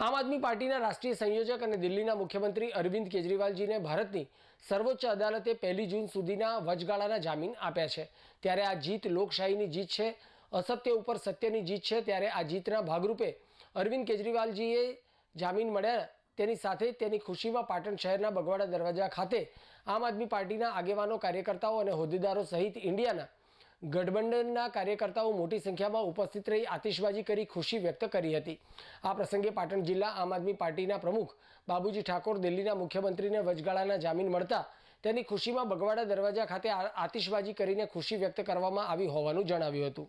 આમ આદમી પાર્ટીના રાષ્ટ્રીય સંયોજક અને દિલ્હીના મુખ્યમંત્રી અરવિંદ કેજરીવાલજીને ભારતની સર્વોચ્ચ અદાલતે પહેલી જૂન સુધીના વચગાળાના જામીન આપ્યા છે. ત્યારે આ જીત લોકશાહીની જીત છે, અસત્ય ઉપર સત્યની જીત છે, ત્યારે આ જીતના ભાગરૂપે અરવિંદ કેજરીવાલજીએ જામીન મળ્યા. તેની સાથે તેની ખુશીમાં પાટણ શહેરના બગવાડા દરવાજા ખાતે આમ આદમી પાર્ટીના આગેવાનો, કાર્યકર્તાઓ અને હોદ્દેદારો સહિત ઇન્ડિયાના ગઠબંધનના કાર્યકર્તાઓ મોટી સંખ્યામાં ઉપસ્થિત રહી આતિશબાજી કરી ખુશી વ્યક્ત કરી હતી. આ પ્રસંગે પાટણ જિલ્લા આમ આદમી પાર્ટીના પ્રમુખ બાબુજી ઠાકોર દિલ્હીના મુખ્યમંત્રીને વચગાળાના જામીન મળતા તેની ખુશીમાં બગવાડા દરવાજા ખાતે આતિશબાજી કરીને ખુશી વ્યક્ત કરવામાં આવી હોવાનું જણાવ્યું હતું.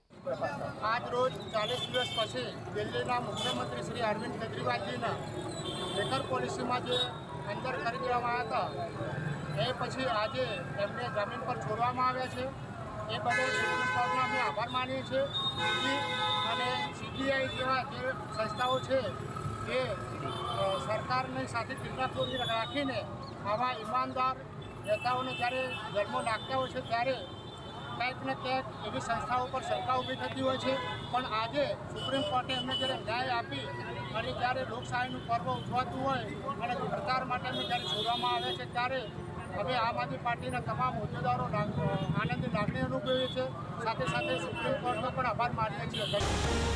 આજ રોજ ચાલીસ દિવસ પછી દિલ્હીના મુખ્યમંત્રી શ્રી અરવિંદ કેજરીવાલજીના લેખર પોલિસીમાં જે અંદર કરી દેવામાં હતા, એ પછી આજે એમને જમીન પર છોડવામાં આવ્યા છે. એ બદલ સુપ્રીમ કોર્ટનો અમે આભાર માનીએ છીએ અને સીબીઆઈ જેવા જે સંસ્થાઓ છે એ સરકારની સાથે કિલ્લાખોરી રાખીને આવા ઈમાનદાર નેતાઓને જ્યારે ધર્મો નાખતા હોય છે ત્યારે ક્યાંક ને ક્યાંક એવી સંસ્થાઓ પર શંકા ઊભી થતી હોય છે. પણ આજે સુપ્રીમ કોર્ટે એમને જ્યારે ન્યાય આપી અને જ્યારે લોકશાહીનું પર્વ ઉજવાતું હોય અને સરકાર માટે એમને જ્યારે છોડવામાં આવે છે ત્યારે અમે આમ આદમી પાર્ટીના તમામ હોદ્દેદારો આનંદની લાગણી અનુભવીએ છે. સાથે સાથે સુપ્રીમ કોર્ટનો પણ આભાર માનીએ છીએ.